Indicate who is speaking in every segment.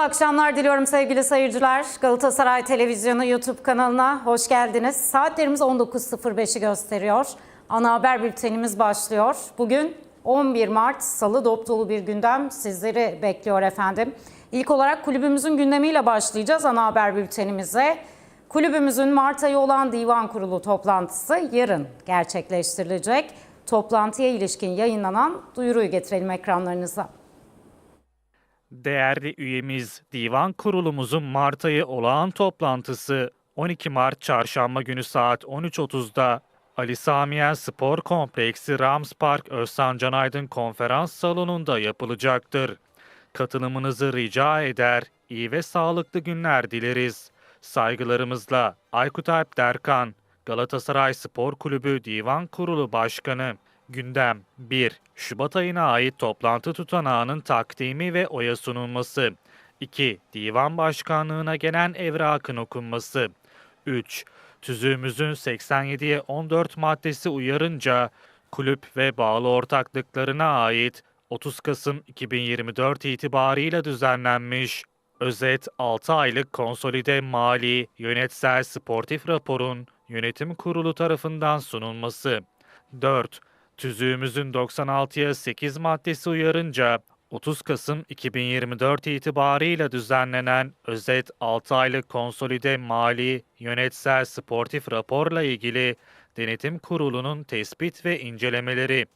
Speaker 1: Mutlu akşamlar diliyorum sevgili seyirciler. Galatasaray Televizyonu YouTube kanalına hoş geldiniz. Saatlerimiz 19.05'i gösteriyor. Ana haber bültenimiz başlıyor. Bugün 11 Mart Salı dop dolu bir gündem sizleri bekliyor efendim. İlk olarak kulübümüzün gündemiyle başlayacağız ana haber bültenimize. Kulübümüzün Mart ayı olan divan kurulu toplantısı yarın gerçekleştirilecek. Toplantıya ilişkin yayınlanan duyuruyu getirelim ekranlarınıza.
Speaker 2: Değerli üyemiz, Divan Kurulumuzun Mart ayı olağan toplantısı 12 Mart Çarşamba günü saat 13.30'da Ali Samiyen Spor Kompleksi Rams Park Özcan Can Aydın Konferans Salonu'nda yapılacaktır. Katılımınızı rica eder, iyi ve sağlıklı günler dileriz. Saygılarımızla Aykut Alp Derkan, Galatasaray Spor Kulübü Divan Kurulu Başkanı. Gündem 1. Şubat ayına ait toplantı tutanağının takdimi ve oya sunulması. 2. Divan Başkanlığına gelen evrakın okunması. 3. Tüzüğümüzün 87'ye 14 maddesi uyarınca kulüp ve bağlı ortaklıklarına ait 30 Kasım 2024 itibarıyla düzenlenmiş özet 6 aylık konsolide mali, yönetsel sportif raporun yönetim kurulu tarafından sunulması. 4. Tüzüğümüzün 96'ya 8 maddesi uyarınca 30 Kasım 2024 itibarıyla düzenlenen özet 6 aylık konsolide mali, yönetsel sportif raporla ilgili denetim kurulunun tespit ve incelemeleri.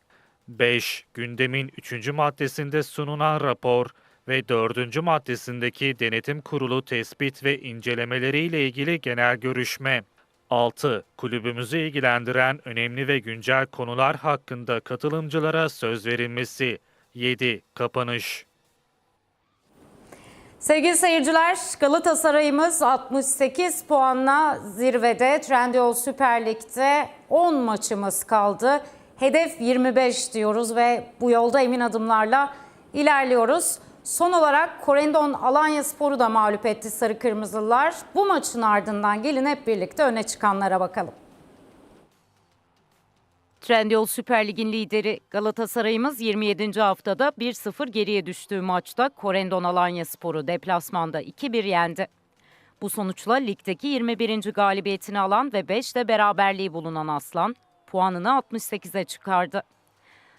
Speaker 2: 5. Gündemin 3. maddesinde sunulan rapor ve 4. maddesindeki denetim kurulu tespit ve incelemeleriyle ilgili genel görüşme. 6. Kulübümüzü ilgilendiren önemli ve güncel konular hakkında katılımcılara söz verilmesi. 7. Kapanış
Speaker 1: Sevgili seyirciler, Galatasaray'ımız 68 puanla zirvede. Trendyol Süper Lig'de 10 maçımız kaldı. Hedef 25 diyoruz ve bu yolda emin adımlarla ilerliyoruz. Son olarak Korendon Alanya Spor'u da mağlup etti Sarı Kırmızılılar. Bu maçın ardından gelin hep birlikte öne çıkanlara bakalım.
Speaker 3: Trendyol Süper Lig'in lideri Galatasaray'ımız 27. haftada 1-0 geriye düştüğü maçta Korendon Alanya Sporu deplasmanda 2-1 yendi. Bu sonuçla ligdeki 21. galibiyetini alan ve 5'te beraberliği bulunan Aslan puanını 68'e çıkardı.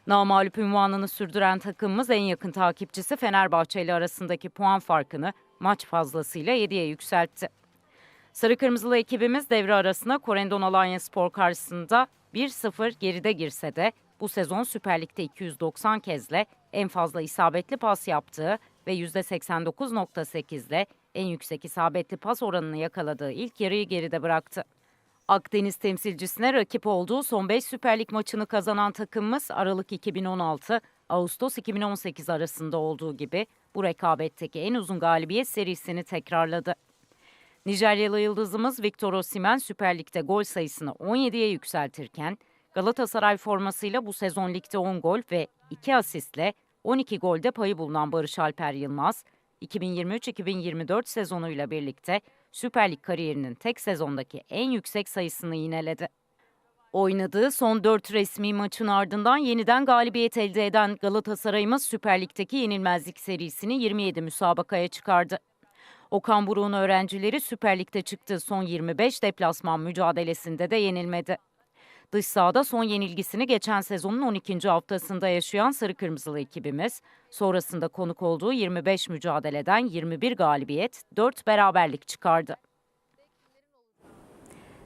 Speaker 3: Namalup ünvanını sürdüren takımımız en yakın takipçisi Fenerbahçe ile arasındaki puan farkını maç fazlasıyla 7'ye yükseltti. Sarı Kırmızılı ekibimiz devre arasında Korendon Alanya Spor karşısında 1-0 geride girse de bu sezon Süper Lig'de 290 kezle en fazla isabetli pas yaptığı ve %89.8 ile en yüksek isabetli pas oranını yakaladığı ilk yarıyı geride bıraktı. Akdeniz temsilcisine rakip olduğu son 5 Süper Lig maçını kazanan takımımız Aralık 2016, Ağustos 2018 arasında olduğu gibi bu rekabetteki en uzun galibiyet serisini tekrarladı. Nijeryalı yıldızımız Victor Osimhen Süper Lig'de gol sayısını 17'ye yükseltirken Galatasaray formasıyla bu sezon ligde 10 gol ve 2 asistle 12 golde payı bulunan Barış Alper Yılmaz, 2023-2024 sezonuyla birlikte Süper Lig kariyerinin tek sezondaki en yüksek sayısını yineledi. Oynadığı son 4 resmi maçın ardından yeniden galibiyet elde eden Galatasaray'ımız Süper Lig'deki yenilmezlik serisini 27 müsabakaya çıkardı. Okan Buruk'un öğrencileri Süper Lig'de çıktığı son 25 deplasman mücadelesinde de yenilmedi. Dış sahada son yenilgisini geçen sezonun 12. haftasında yaşayan Sarı Kırmızılı ekibimiz, sonrasında konuk olduğu 25 mücadeleden 21 galibiyet, 4 beraberlik çıkardı.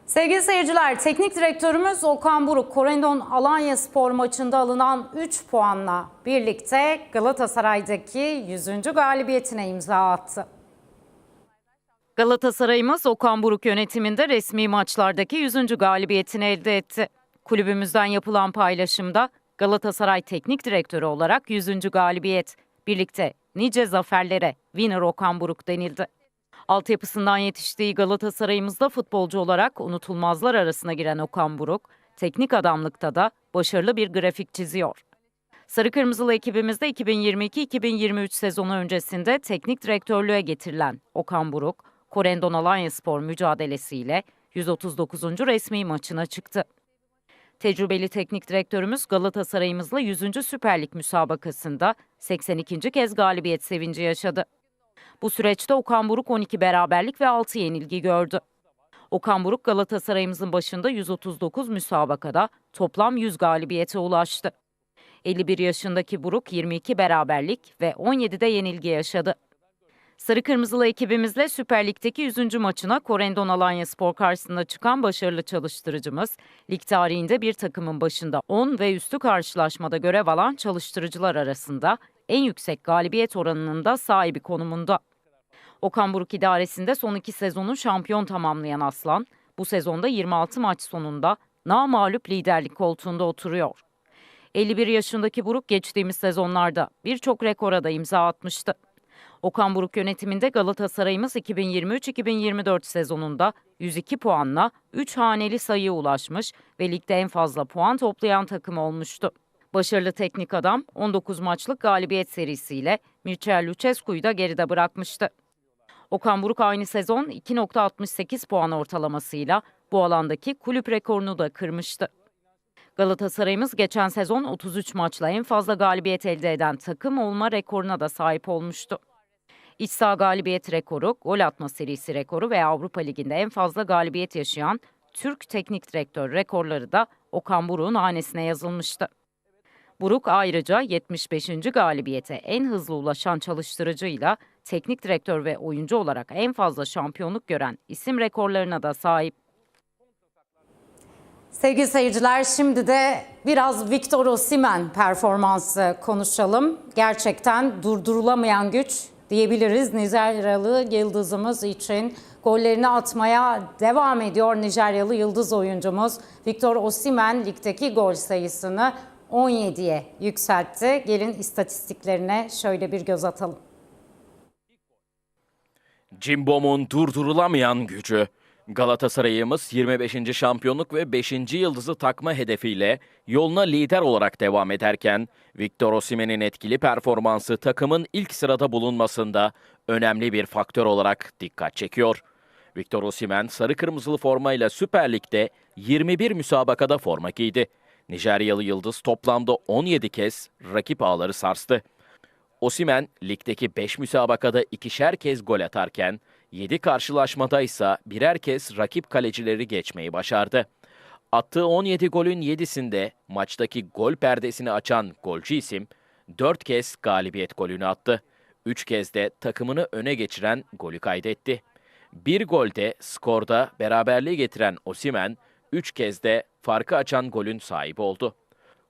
Speaker 1: Sevgili seyirciler, teknik direktörümüz Okan Buruk, Korendon Alanya Spor maçında alınan 3 puanla birlikte Galatasaray'daki 100. galibiyetine imza attı.
Speaker 3: Galatasaray'ımız Okan Buruk yönetiminde resmi maçlardaki 100. galibiyetini elde etti. Kulübümüzden yapılan paylaşımda Galatasaray Teknik Direktörü olarak 100. galibiyet, birlikte nice zaferlere Winner Okan Buruk denildi. Altyapısından yetiştiği Galatasaray'ımızda futbolcu olarak unutulmazlar arasına giren Okan Buruk, teknik adamlıkta da başarılı bir grafik çiziyor. Sarı Kırmızılı ekibimizde 2022-2023 sezonu öncesinde teknik direktörlüğe getirilen Okan Buruk, Korendon Alanya Spor mücadelesiyle 139. resmi maçına çıktı. Tecrübeli teknik direktörümüz Galatasaray'ımızla 100. Süper Lig müsabakasında 82. kez galibiyet sevinci yaşadı. Bu süreçte Okan Buruk 12 beraberlik ve 6 yenilgi gördü. Okan Buruk Galatasaray'ımızın başında 139 müsabakada toplam 100 galibiyete ulaştı. 51 yaşındaki Buruk 22 beraberlik ve 17'de yenilgi yaşadı. Sarı Kırmızılı ekibimizle Süper Lig'deki 100. maçına Korendon Alanya Spor karşısında çıkan başarılı çalıştırıcımız, lig tarihinde bir takımın başında 10 ve üstü karşılaşmada görev alan çalıştırıcılar arasında en yüksek galibiyet oranının da sahibi konumunda. Okan Buruk idaresinde son iki sezonu şampiyon tamamlayan Aslan, bu sezonda 26 maç sonunda namağlup liderlik koltuğunda oturuyor. 51 yaşındaki Buruk geçtiğimiz sezonlarda birçok rekora da imza atmıştı. Okan Buruk yönetiminde Galatasaray'ımız 2023-2024 sezonunda 102 puanla 3 haneli sayıya ulaşmış ve ligde en fazla puan toplayan takım olmuştu. Başarılı teknik adam 19 maçlık galibiyet serisiyle Mircea Lucescu'yu da geride bırakmıştı. Okan Buruk aynı sezon 2.68 puan ortalamasıyla bu alandaki kulüp rekorunu da kırmıştı. Galatasaray'ımız geçen sezon 33 maçla en fazla galibiyet elde eden takım olma rekoruna da sahip olmuştu. İç saha galibiyet rekoru, gol atma serisi rekoru ve Avrupa Ligi'nde en fazla galibiyet yaşayan Türk teknik direktör rekorları da Okan Buruk'un hanesine yazılmıştı. Buruk ayrıca 75. galibiyete en hızlı ulaşan çalıştırıcıyla teknik direktör ve oyuncu olarak en fazla şampiyonluk gören isim rekorlarına da sahip.
Speaker 1: Sevgili seyirciler şimdi de biraz Victor Osimhen performansı konuşalım. Gerçekten durdurulamayan güç diyebiliriz Nijeryalı yıldızımız için. Gollerini atmaya devam ediyor Nijeryalı yıldız oyuncumuz. Victor Osimhen ligdeki gol sayısını 17'ye yükseltti. Gelin istatistiklerine şöyle bir göz atalım.
Speaker 4: Cimbom'un durdurulamayan gücü. Galatasaray'ımız 25. şampiyonluk ve 5. yıldızı takma hedefiyle yoluna lider olarak devam ederken Victor Osimhen'in etkili performansı takımın ilk sırada bulunmasında önemli bir faktör olarak dikkat çekiyor. Victor Osimhen sarı kırmızılı formayla Süper Lig'de 21 müsabakada forma giydi. Nijeryalı yıldız toplamda 17 kez rakip ağları sarstı. Osimen ligdeki 5 müsabakada ikişer kez gol atarken 7 karşılaşmada ise birer kez rakip kalecileri geçmeyi başardı. Attığı 17 golün 7'sinde maçtaki gol perdesini açan golcü isim 4 kez galibiyet golünü attı. 3 kez de takımını öne geçiren golü kaydetti. Bir golde skorda beraberliği getiren Osimen 3 kez de farkı açan golün sahibi oldu.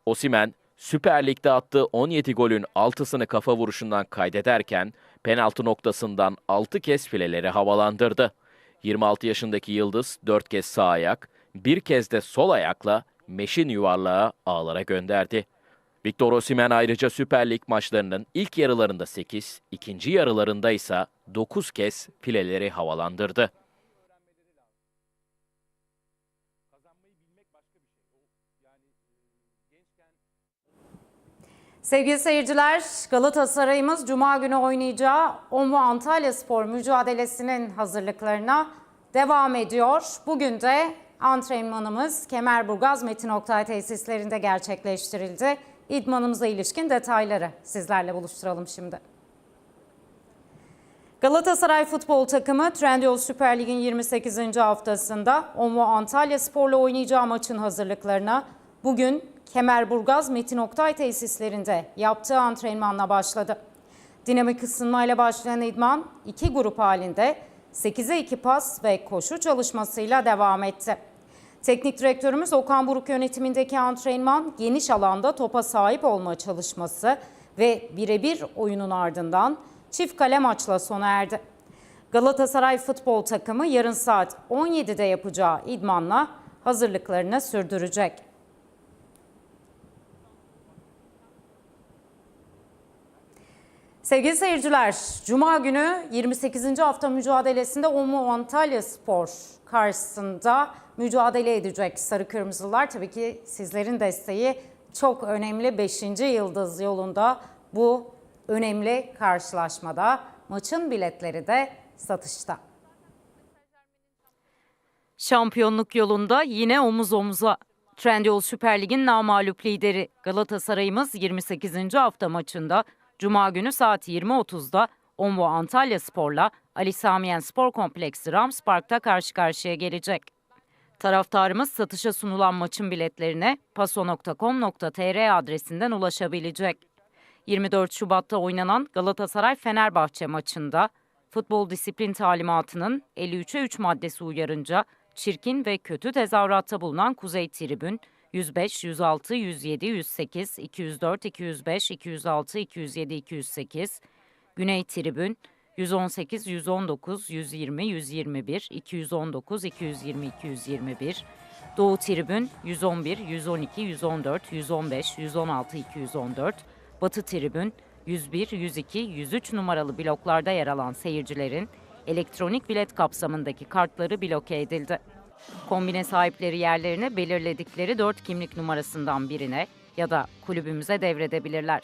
Speaker 4: Osimen Süper Lig'de attığı 17 golün 6'sını kafa vuruşundan kaydederken penaltı noktasından 6 kez fileleri havalandırdı. 26 yaşındaki Yıldız 4 kez sağ ayak, bir kez de sol ayakla meşin yuvarlağı ağlara gönderdi. Victor Osimhen ayrıca Süper Lig maçlarının ilk yarılarında 8, ikinci yarılarında ise 9 kez fileleri havalandırdı.
Speaker 1: Sevgili seyirciler, Galatasaray'ımız Cuma günü oynayacağı Omu Antalya Spor mücadelesinin hazırlıklarına devam ediyor. Bugün de antrenmanımız Kemerburgaz Metin Oktay tesislerinde gerçekleştirildi. İdmanımıza ilişkin detayları sizlerle buluşturalım şimdi. Galatasaray futbol takımı Trendyol Süper Lig'in 28. haftasında Omu Antalya Spor'la oynayacağı maçın hazırlıklarına bugün Kemerburgaz Metin Oktay tesislerinde yaptığı antrenmanla başladı. Dinamik ısınmayla başlayan idman iki grup halinde 8'e 2 pas ve koşu çalışmasıyla devam etti. Teknik direktörümüz Okan Buruk yönetimindeki antrenman geniş alanda topa sahip olma çalışması ve birebir oyunun ardından çift kale maçla sona erdi. Galatasaray futbol takımı yarın saat 17'de yapacağı idmanla hazırlıklarını sürdürecek. Sevgili seyirciler, Cuma günü 28. hafta mücadelesinde Omu Antalya Spor karşısında mücadele edecek Sarı Kırmızılar. Tabii ki sizlerin desteği çok önemli 5. yıldız yolunda bu önemli karşılaşmada. Maçın biletleri de satışta.
Speaker 3: Şampiyonluk yolunda yine omuz omuza. Trendyol Süper Lig'in namağlup lideri Galatasaray'ımız 28. hafta maçında Cuma günü saat 20.30'da Onvo Antalya Spor'la Ali Samiyen Spor Kompleksi Rams Park'ta karşı karşıya gelecek. Taraftarımız satışa sunulan maçın biletlerine paso.com.tr adresinden ulaşabilecek. 24 Şubat'ta oynanan Galatasaray-Fenerbahçe maçında futbol disiplin talimatının 53'e 3 maddesi uyarınca çirkin ve kötü tezahüratta bulunan Kuzey Tribün 105, 106, 107, 108, 204, 205, 206, 207, 208, Güney Tribün 118, 119, 120, 121, 219, 220, 221, Doğu Tribün 111, 112, 114, 115, 116, 214, Batı Tribün 101, 102, 103 numaralı bloklarda yer alan seyircilerin elektronik bilet kapsamındaki kartları bloke edildi. Kombine sahipleri yerlerini belirledikleri 4 kimlik numarasından birine ya da kulübümüze devredebilirler.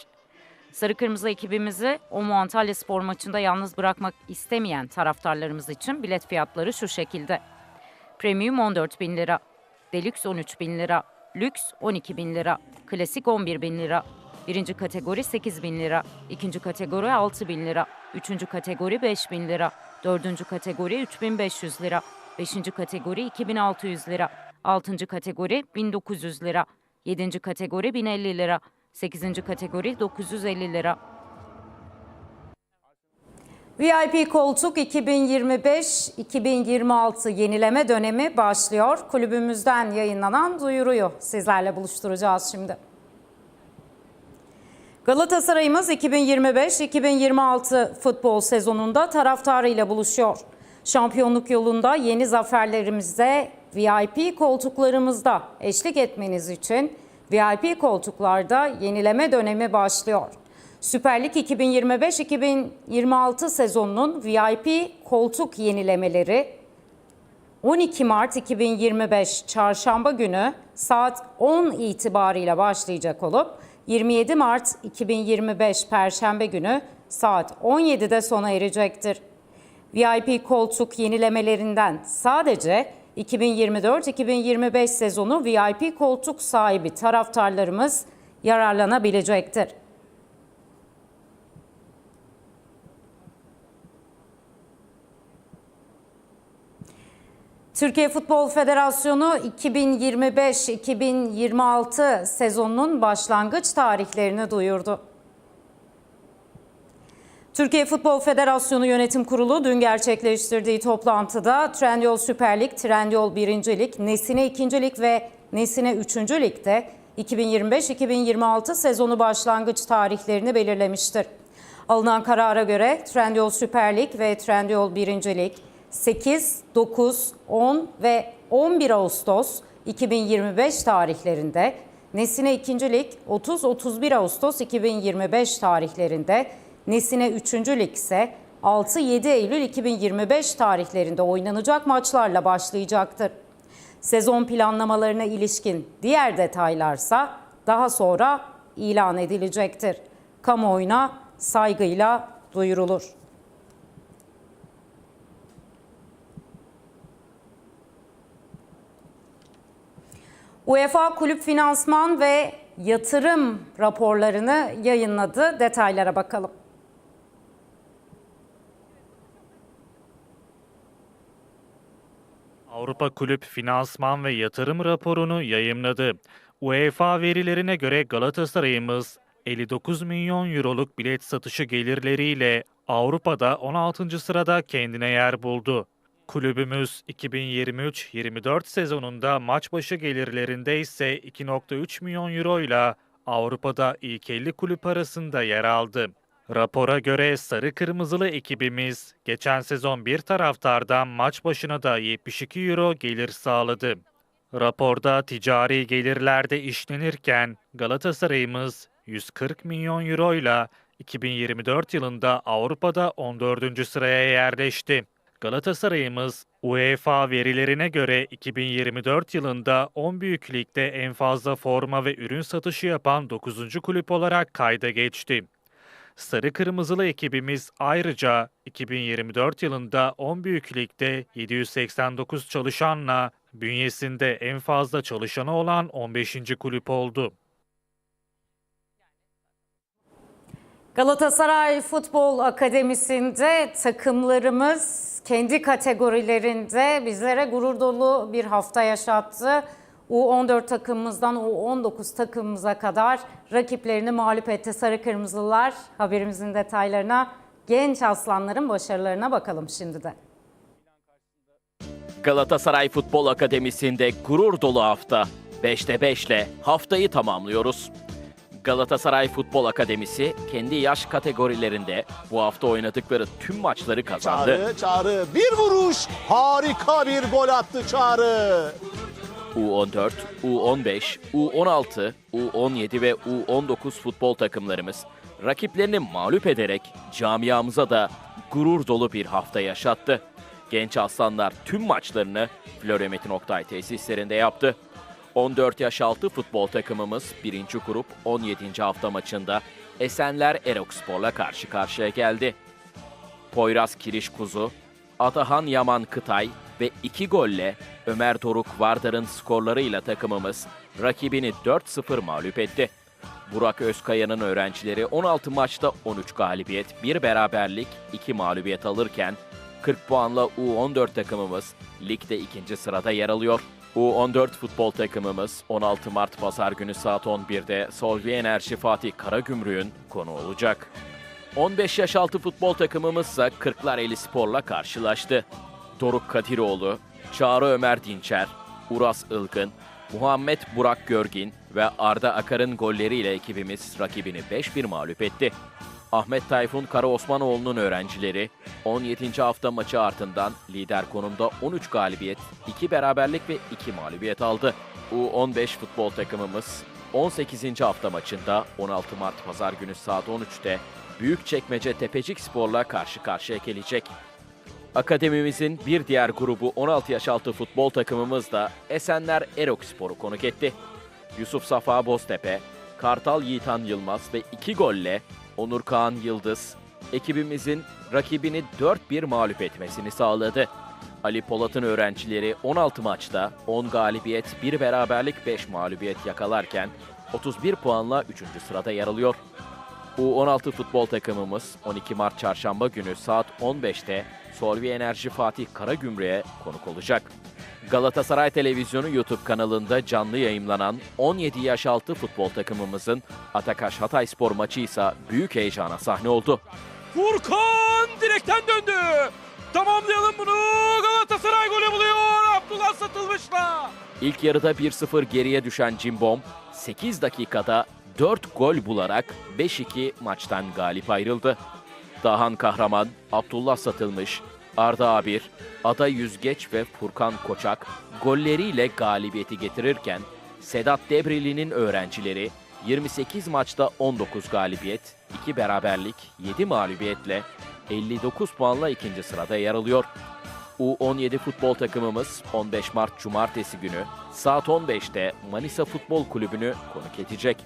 Speaker 3: Sarı Kırmızı ekibimizi o Antalya Spor maçında yalnız bırakmak istemeyen taraftarlarımız için bilet fiyatları şu şekilde. Premium 14 bin lira, Deluxe 13 bin lira, Lüks 12 bin lira, Klasik 11 bin lira, birinci kategori 8 bin lira, ikinci kategori 6 bin lira, üçüncü kategori 5 bin lira, dördüncü kategori 3500 lira, beşinci kategori 2600 lira, altıncı kategori 1900 lira, yedinci kategori 1050 lira, sekizinci kategori 950 lira,
Speaker 1: VIP koltuk 2025-2026 yenileme dönemi başlıyor. Kulübümüzden yayınlanan duyuruyu sizlerle buluşturacağız şimdi. Galatasaray'ımız 2025-2026 futbol sezonunda taraftarıyla buluşuyor. Şampiyonluk yolunda yeni zaferlerimize VIP koltuklarımızda eşlik etmeniz için VIP koltuklarda yenileme dönemi başlıyor. Süper Lig 2025-2026 sezonunun VIP koltuk yenilemeleri 12 Mart 2025 Çarşamba günü saat 10 itibariyle başlayacak olup 27 Mart 2025 Perşembe günü saat 17'de sona erecektir. VIP koltuk yenilemelerinden sadece 2024-2025 sezonu VIP koltuk sahibi taraftarlarımız yararlanabilecektir. Türkiye Futbol Federasyonu 2025-2026 sezonunun başlangıç tarihlerini duyurdu. Türkiye Futbol Federasyonu Yönetim Kurulu dün gerçekleştirdiği toplantıda Trendyol Süper Lig, Trendyol 1. Lig, Nesine 2. Lig ve Nesine 3. Lig'de 2025-2026 sezonu başlangıç tarihlerini belirlemiştir. Alınan karara göre Trendyol Süper Lig ve Trendyol 1. Lig 8, 9, 10 ve 11 Ağustos 2025 tarihlerinde, Nesine 2. Lig 30-31 Ağustos 2025 tarihlerinde, Nesine 3. Lig ise 6-7 Eylül 2025 tarihlerinde oynanacak maçlarla başlayacaktır. Sezon planlamalarına ilişkin diğer detaylarsa daha sonra ilan edilecektir. Kamuoyuna saygıyla duyurulur. UEFA kulüp finansman ve yatırım raporlarını yayınladı. Detaylara bakalım.
Speaker 2: Avrupa Kulüp Finansman ve Yatırım raporunu yayımladı. UEFA verilerine göre Galatasaray'ımız 59 milyon euroluk bilet satışı gelirleriyle Avrupa'da 16. sırada kendine yer buldu. Kulübümüz 2023-24 sezonunda maç başı gelirlerinde ise 2.3 milyon euro ile Avrupa'da ilk 50 kulüp arasında yer aldı. Rapora göre sarı kırmızılı ekibimiz geçen sezon bir taraftardan maç başına da 72 euro gelir sağladı. Raporda ticari gelirlerde işlenirken Galatasaray'ımız 140 milyon euro ile 2024 yılında Avrupa'da 14. sıraya yerleşti. Galatasaray'ımız UEFA verilerine göre 2024 yılında 10 büyük ligde en fazla forma ve ürün satışı yapan 9. kulüp olarak kayda geçti. Sarı Kırmızılı ekibimiz ayrıca 2024 yılında 10 büyük ligde 789 çalışanla bünyesinde en fazla çalışanı olan 15. kulüp oldu.
Speaker 1: Galatasaray Futbol Akademisi'nde takımlarımız kendi kategorilerinde bizlere gurur dolu bir hafta yaşattı. U14 takımımızdan U19 takımımıza kadar rakiplerini mağlup etti Sarı Kırmızılar. Haberimizin detaylarına genç aslanların başarılarına bakalım şimdi de.
Speaker 4: Galatasaray Futbol Akademisi'nde gurur dolu hafta. 5'te 5 ile haftayı tamamlıyoruz. Galatasaray Futbol Akademisi kendi yaş kategorilerinde bu hafta oynadıkları tüm maçları kazandı.
Speaker 5: Çağrı, Çağrı bir vuruş. Harika bir gol attı Çağrı.
Speaker 4: U14, U15, U16, U17 ve U19 futbol takımlarımız rakiplerini mağlup ederek camiamıza da gurur dolu bir hafta yaşattı. Genç aslanlar tüm maçlarını Florya Oktay tesislerinde yaptı. 14 yaş altı futbol takımımız 1. grup 17. hafta maçında Esenler Erokspor'la karşı karşıya geldi. Poyraz Kiriş Kuzu, Atahan Yaman Kıtay ve iki golle Ömer Doruk Vardar'ın skorlarıyla takımımız rakibini 4-0 mağlup etti. Burak Özkaya'nın öğrencileri 16 maçta 13 galibiyet, 1 beraberlik, 2 mağlubiyet alırken 40 puanla U14 takımımız ligde ikinci sırada yer alıyor. U14 futbol takımımız 16 Mart Pazar günü saat 11'de Solvi Enerji Fatih Karagümrük'ün konu olacak. 15 yaş altı futbol takımımızsa Kırklareli Spor'la karşılaştı. Doruk Kadiroğlu, Çağrı Ömer Dinçer, Uras Ilgın, Muhammed Burak Görgin ve Arda Akar'ın golleriyle ekibimiz rakibini 5-1 mağlup etti. Ahmet Tayfun Karaosmanoğlu'nun öğrencileri 17. hafta maçı ardından lider konumda 13 galibiyet, 2 beraberlik ve 2 mağlubiyet aldı. U15 futbol takımımız 18. hafta maçında 16 Mart Pazar günü saat 13'te Büyükçekmece Tepecik Spor'la karşı karşıya gelecek. Akademimizin bir diğer grubu 16 yaş altı futbol takımımız da Esenler Erok Spor'u konuk etti. Yusuf Safa Boztepe, Kartal Yiğitan Yılmaz ve iki golle Onur Kaan Yıldız ekibimizin rakibini 4-1 mağlup etmesini sağladı. Ali Polat'ın öğrencileri 16 maçta 10 galibiyet, 1 beraberlik, 5 mağlubiyet yakalarken 31 puanla 3. sırada yer alıyor. U16 futbol takımımız 12 Mart Çarşamba günü saat 15'te Solvi Enerji Fatih Karagümrük'e konuk olacak. Galatasaray Televizyonu YouTube kanalında canlı yayımlanan 17 yaş altı futbol takımımızın Atakaş Hatayspor maçı ise büyük heyecana sahne oldu.
Speaker 6: Furkan direkten döndü. Tamamlayalım bunu. Galatasaray golü buluyor. Abdullah Satılmış'la.
Speaker 4: İlk yarıda 1-0 geriye düşen Cimbom 8 dakikada 4 gol bularak 5-2 maçtan galip ayrıldı. Dahan Kahraman, Abdullah Satılmış, Arda Abir, Ada Yüzgeç ve Furkan Koçak golleriyle galibiyeti getirirken Sedat Debrili'nin öğrencileri 28 maçta 19 galibiyet, 2 beraberlik, 7 mağlubiyetle 59 puanla ikinci sırada yer alıyor. U17 futbol takımımız 15 Mart Cumartesi günü saat 15'te Manisa Futbol Kulübü'nü konuk edecek.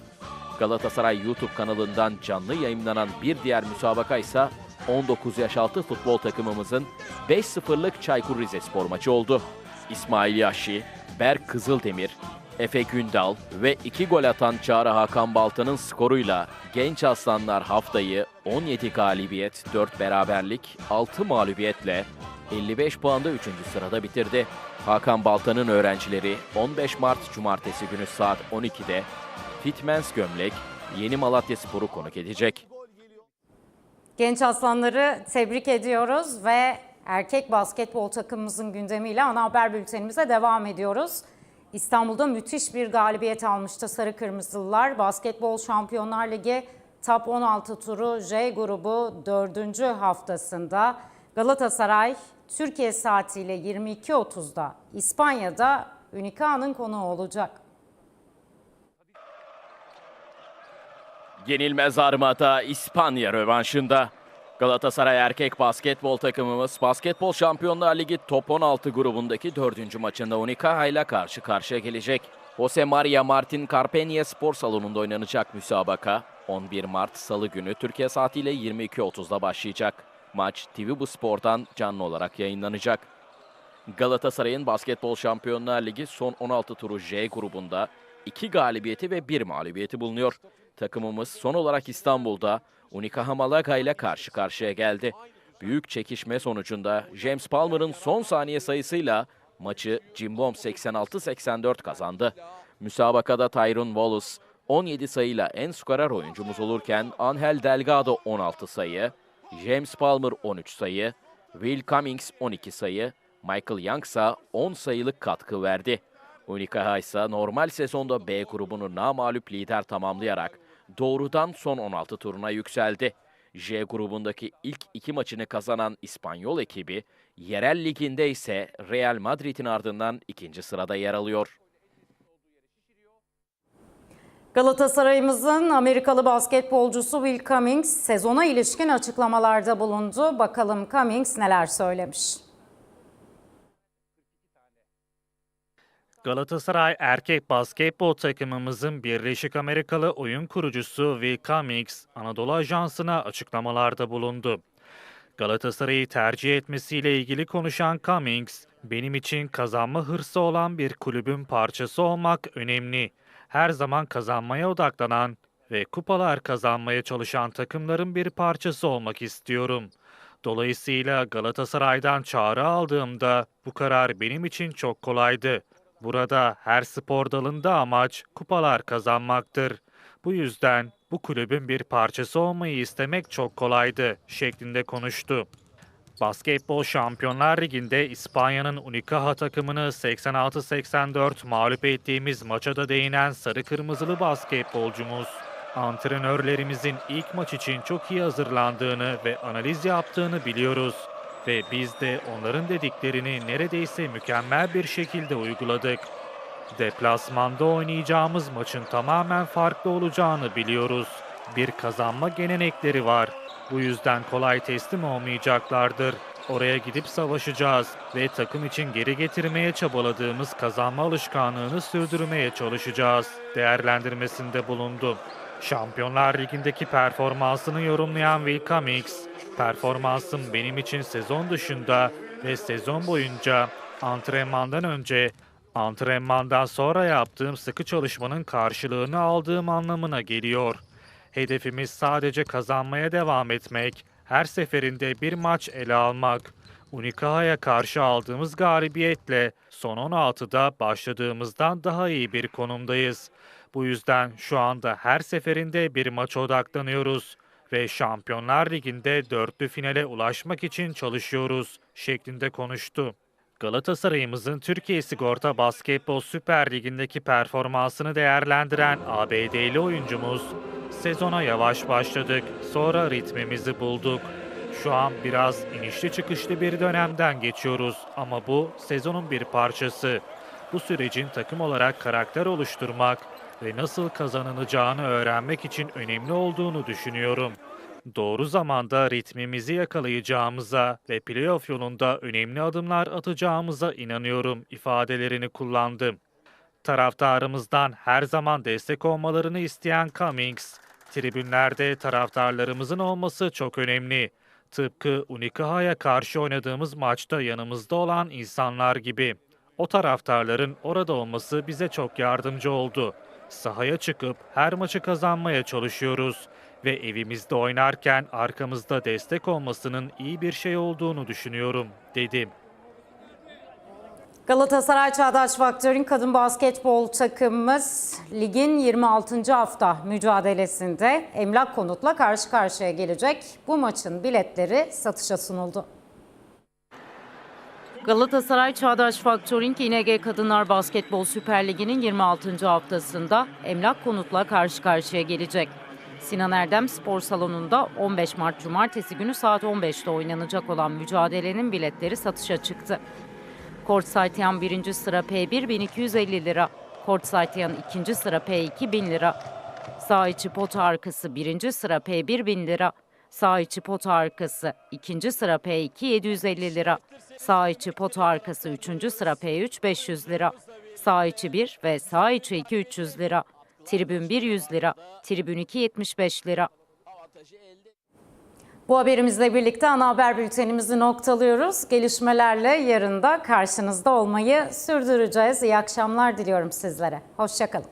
Speaker 4: Galatasaray YouTube kanalından canlı yayınlanan bir diğer müsabaka ise 19 yaş altı futbol takımımızın 5-0'lık Çaykur Rizespor maçı oldu. İsmail Yaşi, Berk Kızıldemir, Efe Gündal ve 2 gol atan Çağrı Hakan Baltan'ın skoruyla Genç Aslanlar haftayı 17 galibiyet, 4 beraberlik, 6 mağlubiyetle 55 puanda 3. sırada bitirdi. Hakan Baltan'ın öğrencileri 15 Mart Cumartesi günü saat 12'de Fitmens Gömlek Yeni Malatya Sporu konuk edecek.
Speaker 1: Genç aslanları tebrik ediyoruz ve erkek basketbol takımımızın gündemiyle ana haber bültenimize devam ediyoruz. İstanbul'da müthiş bir galibiyet almıştı Sarı Kırmızılılar. Basketbol Şampiyonlar Ligi Top 16 turu J grubu 4. haftasında Galatasaray Türkiye saatiyle 22.30'da İspanya'da Unica'nın konuğu olacak.
Speaker 4: Yenilmez Armada İspanya rövanşında. Galatasaray erkek basketbol takımımız Basketbol Şampiyonlar Ligi Top 16 grubundaki dördüncü maçında Unicaja ile karşı karşıya gelecek. Jose Maria Martin Carpenia Spor Salonu'nda oynanacak müsabaka 11 Mart Salı günü Türkiye saatiyle 22.30'da başlayacak. Maç TV Bu Spor'dan canlı olarak yayınlanacak. Galatasaray'ın Basketbol Şampiyonlar Ligi son 16 turu J grubunda 2 galibiyeti ve 1 mağlubiyeti bulunuyor. Takımımız son olarak İstanbul'da Unicaja Malaga ile karşı karşıya geldi. Büyük çekişme sonucunda James Palmer'ın son saniye sayısıyla maçı Cimbom 86-84 kazandı. Müsabakada Tyrone Wallace 17 sayıyla en skorer oyuncumuz olurken Angel Delgado 16 sayı, James Palmer 13 sayı, Will Cummings 12 sayı, Michael Young ise 10 sayılık katkı verdi. Unicaja ise normal sezonda B grubunu namağlup lider tamamlayarak doğrudan son 16 turuna yükseldi. J grubundaki ilk iki maçını kazanan İspanyol ekibi, yerel liginde ise Real Madrid'in ardından ikinci sırada yer alıyor.
Speaker 1: Galatasaray'ımızın Amerikalı basketbolcusu Will Cummings sezona ilişkin açıklamalarda bulundu. Bakalım Cummings neler söylemiş.
Speaker 2: Galatasaray erkek basketbol takımımızın Birleşik Amerikalı oyun kurucusu Will Cummings, Anadolu Ajansı'na açıklamalarda bulundu. Galatasaray'ı tercih etmesiyle ilgili konuşan Cummings, benim için kazanma hırsı olan bir kulübün parçası olmak önemli. Her zaman kazanmaya odaklanan ve kupalar kazanmaya çalışan takımların bir parçası olmak istiyorum. Dolayısıyla Galatasaray'dan çağrı aldığımda bu karar benim için çok kolaydı. Burada her spor dalında amaç kupalar kazanmaktır. Bu yüzden bu kulübün bir parçası olmayı istemek çok kolaydı şeklinde konuştu. Basketbol Şampiyonlar Ligi'nde İspanya'nın Unicaja takımını 86-84 mağlup ettiğimiz maça da değinen sarı kırmızılı basketbolcumuz, antrenörlerimizin ilk maç için çok iyi hazırlandığını ve analiz yaptığını biliyoruz ve biz de onların dediklerini neredeyse mükemmel bir şekilde uyguladık. Deplasmanda oynayacağımız maçın tamamen farklı olacağını biliyoruz. Bir kazanma gelenekleri var. Bu yüzden kolay teslim olmayacaklardır. Oraya gidip savaşacağız ve takım için geri getirmeye çabaladığımız kazanma alışkanlığını sürdürmeye çalışacağız. Değerlendirmesinde bulundu. Şampiyonlar Ligi'ndeki performansını yorumlayan Will Cummings, performansım benim için sezon dışında ve sezon boyunca antrenmandan önce Antrenmandan sonra yaptığım sıkı çalışmanın karşılığını aldığım anlamına geliyor. Hedefimiz sadece kazanmaya devam etmek, her seferinde bir maç ele almak. Unicaha'ya karşı aldığımız galibiyetle son 16'da başladığımızdan daha iyi bir konumdayız. Bu yüzden şu anda her seferinde bir maça odaklanıyoruz ve Şampiyonlar Ligi'nde dörtlü finale ulaşmak için çalışıyoruz şeklinde konuştu. Galatasaray'ımızın Türkiye Sigorta Basketbol Süper Ligi'ndeki performansını değerlendiren ABD'li oyuncumuz, sezona yavaş başladık, sonra ritmimizi bulduk. Şu an biraz inişli çıkışlı bir dönemden geçiyoruz ama bu sezonun bir parçası. Bu sürecin takım olarak karakter oluşturmak ve nasıl kazanılacağını öğrenmek için önemli olduğunu düşünüyorum. Doğru zamanda ritmimizi yakalayacağımıza ve playoff yolunda önemli adımlar atacağımıza inanıyorum ifadelerini kullandı. Taraftarımızdan her zaman destek olmalarını isteyen Cummings, tribünlerde taraftarlarımızın olması çok önemli. Tıpkı Unicaha'ya karşı oynadığımız maçta yanımızda olan insanlar gibi. O taraftarların orada olması bize çok yardımcı oldu. Sahaya çıkıp her maçı kazanmaya çalışıyoruz ve evimizde oynarken arkamızda destek olmasının iyi bir şey olduğunu düşünüyorum, dedi.
Speaker 1: Galatasaray Çağdaş Faktör'ün kadın basketbol takımımız ligin 26. hafta mücadelesinde Emlak Konut'la karşı karşıya gelecek. Bu maçın biletleri satışa sunuldu.
Speaker 3: Galatasaray Çağdaş Faktöring İNG Kadınlar Basketbol Süper Ligi'nin 26. haftasında Emlak Konut'la karşı karşıya gelecek. Sinan Erdem Spor Salonu'nda 15 Mart Cumartesi günü saat 15'te oynanacak olan mücadelenin biletleri satışa çıktı. Courtside yan 1. sıra P1 1250 lira, Courtside yan 2. sıra P2 1000 lira, sağ içi pota arkası 1. sıra P1 1000 lira, sağ içi pota arkası 2. sıra P2 750 lira, sağ içi pota arkası 3. sıra P3 500 lira, sağ içi 1 ve sağ içi 2 300 lira, tribün 1 100 lira, tribün 2 75 lira.
Speaker 1: Bu haberimizle birlikte ana haber bültenimizi noktalıyoruz. Gelişmelerle yarın da karşınızda olmayı sürdüreceğiz. İyi akşamlar diliyorum sizlere. Hoşçakalın.